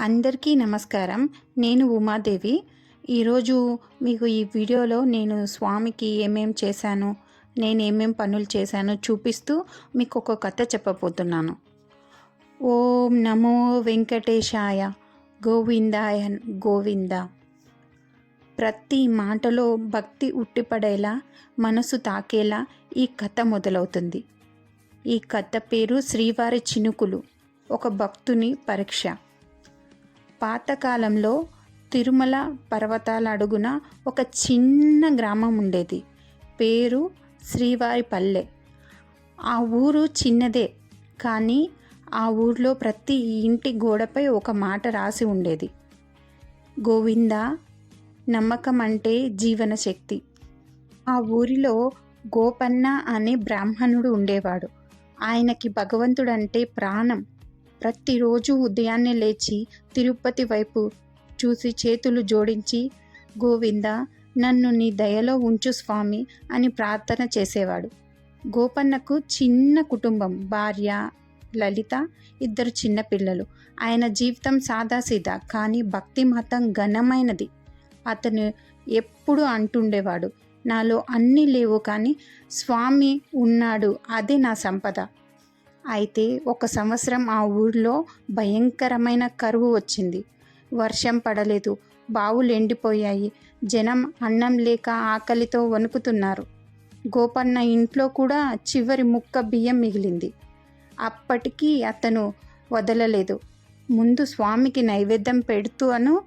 అందరికీ నమస్కారం. నేను ఉమాదేవి. ఈరోజు మీకు ఈ వీడియోలో నేను స్వామికి ఏమేం చేశాను నేను ఏమేం పనులు చేశానో చూపిస్తూ మీకు ఒక కథ చెప్పబోతున్నాను. ఓం నమో వెంకటేశాయ గోవిందాయ గోవింద. ప్రతి మాటలో భక్తి ఉట్టిపడేలా మనసు తాకేలా ఈ కథ మొదలవుతుంది. ఈ కథ పేరు శ్రీవారి చినుకులు. ఒక భక్తుని పరీక్ష. పాతకాలంలో తిరుమల పర్వతాల అడుగున ఒక చిన్న గ్రామం ఉండేది. పేరు శ్రీవారి పల్లె. ఆ ఊరు చిన్నదే కానీ ఆ ఊర్లో ప్రతి ఇంటి గోడపై ఒక మాట రాసి ఉండేది. గోవింద నమ్మకం అంటే జీవన శక్తి ఆ ఊరిలో గోపన్న అనే బ్రాహ్మణుడు ఉండేవాడు. ఆయనకి భగవంతుడంటే ప్రాణం. ప్రతిరోజు ఉదయాన్నే లేచి తిరుపతి వైపు చూసి చేతులు జోడించి గోవింద నన్ను నీ దయలో ఉంచు స్వామి అని ప్రార్థన చేసేవాడు. గోపన్నకు చిన్న కుటుంబం భార్య లలిత ఇద్దరు చిన్న పిల్లలు. ఆయన జీవితం సాదాసీదా కానీ భక్తి మతం ఘనమైనది. అతను ఎప్పుడు అంటుండేవాడు నాలో అన్నీ లేవు కానీ స్వామి ఉన్నాడు అదే నా సంపద. అయితే ఒక సంవత్సరం ఆ ఊర్లో భయంకరమైన కరువు వచ్చింది. వర్షం పడలేదు. బావులు ఎండిపోయాయి. జనం అన్నం లేక ఆకలితో వణుకుతున్నారు. గోపన్న ఇంట్లో కూడా చివరి ముక్క బియ్యం మిగిలింది. అప్పటికీ అతను వదలలేదు. ముందు స్వామికి నైవేద్యం పెడుతూ అను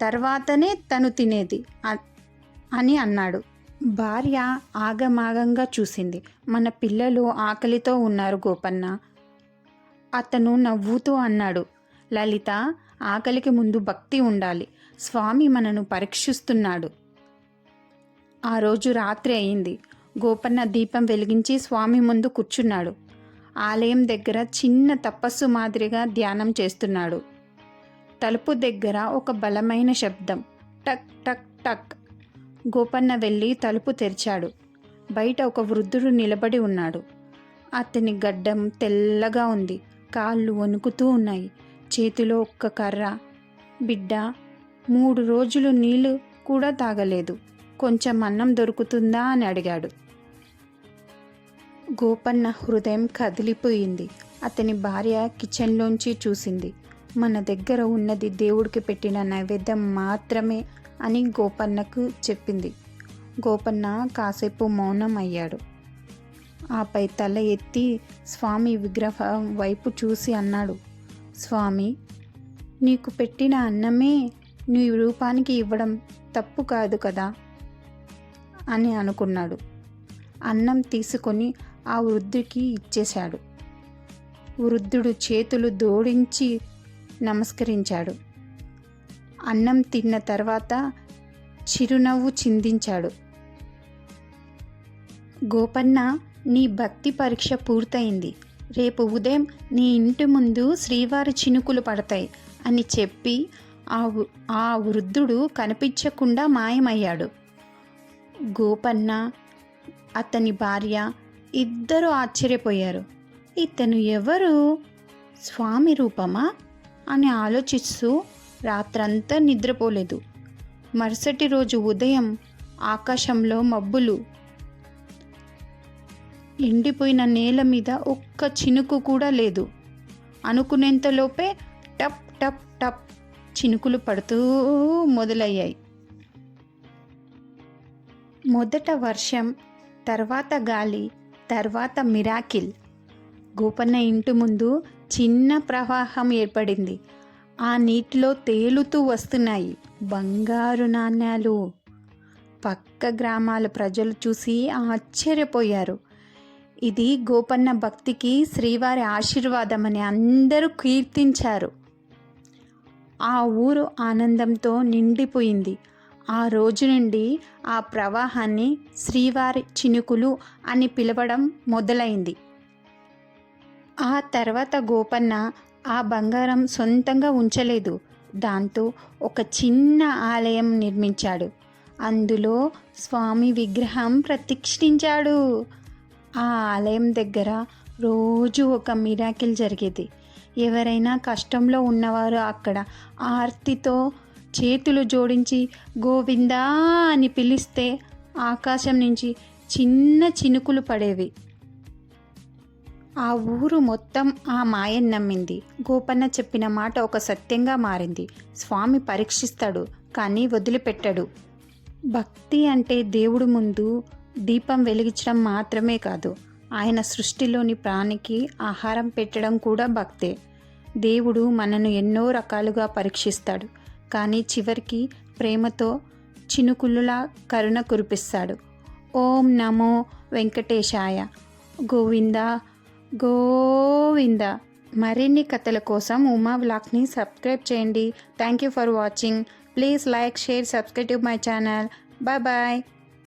తర్వాతనే తను తినేది అని అన్నాడు. భార్య ఆగమాగంగా చూసింది. మన పిల్లలు ఆకలితో ఉన్నారు గోపన్న. అతను నవ్వుతూ అన్నాడు. లలిత ఆకలికి ముందు భక్తి ఉండాలి. స్వామి మనను పరీక్షిస్తున్నాడు. ఆ రోజు రాత్రి అయింది. గోపన్న దీపం వెలిగించి స్వామి ముందు కూర్చున్నాడు. ఆలయం దగ్గర చిన్న తపస్సు మాదిరిగా ధ్యానం చేస్తున్నాడు. తలుపు దగ్గర ఒక బలమైన శబ్దం. టక్ టక్ టక్. గోపన్న వెళ్ళి తలుపు తెరిచాడు. బయట ఒక వృద్ధుడు నిలబడి ఉన్నాడు. అతని గడ్డం తెల్లగా ఉంది. కాళ్ళు వణుకుతూ ఉన్నాయి. చేతిలో ఒక్క కర్ర. బిడ్డ మూడు రోజులు నీళ్ళు కూడా తాగలేదు. కొంచెం అన్నం దొరుకుతుందా అని అడిగాడు. గోపన్న హృదయం కదిలిపోయింది. అతని భార్య కిచెన్లోంచి చూసింది. మన దగ్గర ఉన్నది దేవుడికి పెట్టిన నైవేద్యం మాత్రమే అని గోపన్నకు చెప్పింది. గోపన్న కాసేపు మౌనం అయ్యాడు. ఆపై తల ఎత్తి స్వామి విగ్రహం వైపు చూసి అన్నాడు. స్వామి నీకు పెట్టిన అన్నమే నీ రూపానికి ఇవ్వడం తప్పు కాదు కదా అని అనుకున్నాడు. అన్నం తీసుకొని ఆ వృద్ధుడికి ఇచ్చేశాడు. వృద్ధుడు చేతులు దోడించి నమస్కరించాడు. అన్నం తిన్న తర్వాత చిరునవ్వు చిందించాడు. గోపన్న నీ భక్తి పరీక్ష పూర్తయింది. రేపు ఉదయం నీ ఇంటి ముందు శ్రీవారి చినుకులు పడతాయి అని చెప్పి ఆ ఆ వృద్ధుడు కనిపించకుండా మాయమయ్యాడు. గోపన్న అతని భార్య ఇద్దరూ ఆశ్చర్యపోయారు. ఇతను ఎవరు? స్వామి రూపమా? అని ఆలోచిస్తూ రాత్రంతా నిద్రపోలేదు. మరుసటి రోజు ఉదయం ఆకాశంలో మబ్బులు. ఎండిపోయిన నేల మీద ఒక్క చినుకు కూడా లేదు. అనుకునేంతలోపే టప్ టప్ టప్ చినుకులు పడుతూ మొదలయ్యాయి. మొదట వర్షం తర్వాత గాలి తర్వాత మిరాకిల్. గోపన్న ఇంటి ముందు చిన్న ప్రవాహం ఏర్పడింది. ఆ నీటిలో తేలుతూ వస్తున్నాయి బంగారు నాణ్యాలు. పక్క గ్రామాల ప్రజలు చూసి ఆశ్చర్యపోయారు. ఇది గోపన్న భక్తికి శ్రీవారి ఆశీర్వాదమని అందరూ కీర్తించారు. ఆ ఊరు ఆనందంతో నిండిపోయింది. ఆ రోజు నుండి ఆ ప్రవాహాన్ని శ్రీవారి చినుకులు అని పిలవడం మొదలైంది. ఆ తర్వాత గోపన్న ఆ బంగారం సొంతంగా ఉంచలేదు. దాంతో ఒక చిన్న ఆలయం నిర్మించాడు. అందులో స్వామి విగ్రహం ప్రతిష్ఠించాడు. ఆ ఆలయం దగ్గర రోజు ఒక మిరాకిల్ జరిగేది. ఎవరైనా కష్టంలో ఉన్నవారు అక్కడ ఆర్తితో చేతులు జోడించి గోవిందా అని పిలిస్తే ఆకాశం నుంచి చిన్న చినుకులు పడేవి. ఆ ఊరు మొత్తం ఆ మాయను నమ్మింది. గోపన్న చెప్పిన మాట ఒక సత్యంగా మారింది. స్వామి పరీక్షిస్తాడు కానీ వదిలిపెట్టడు. భక్తి అంటే దేవుడు ముందు దీపం వెలిగించడం మాత్రమే కాదు ఆయన సృష్టిలోని ప్రాణికి ఆహారం పెట్టడం కూడా భక్తే. దేవుడు మనను ఎన్నో రకాలుగా పరీక్షిస్తాడు కానీ చివరికి ప్రేమతో చినుకులులా కరుణ కురిపిస్తాడు. ఓం నమో వెంకటేశాయ. గోవిందా గోవింద. మరిన్ని కథల కోసం ఉమా బ్లాగ్ని సబ్స్క్రైబ్ చేయండి. Thank you for watching please like share subscribe my channel bye bye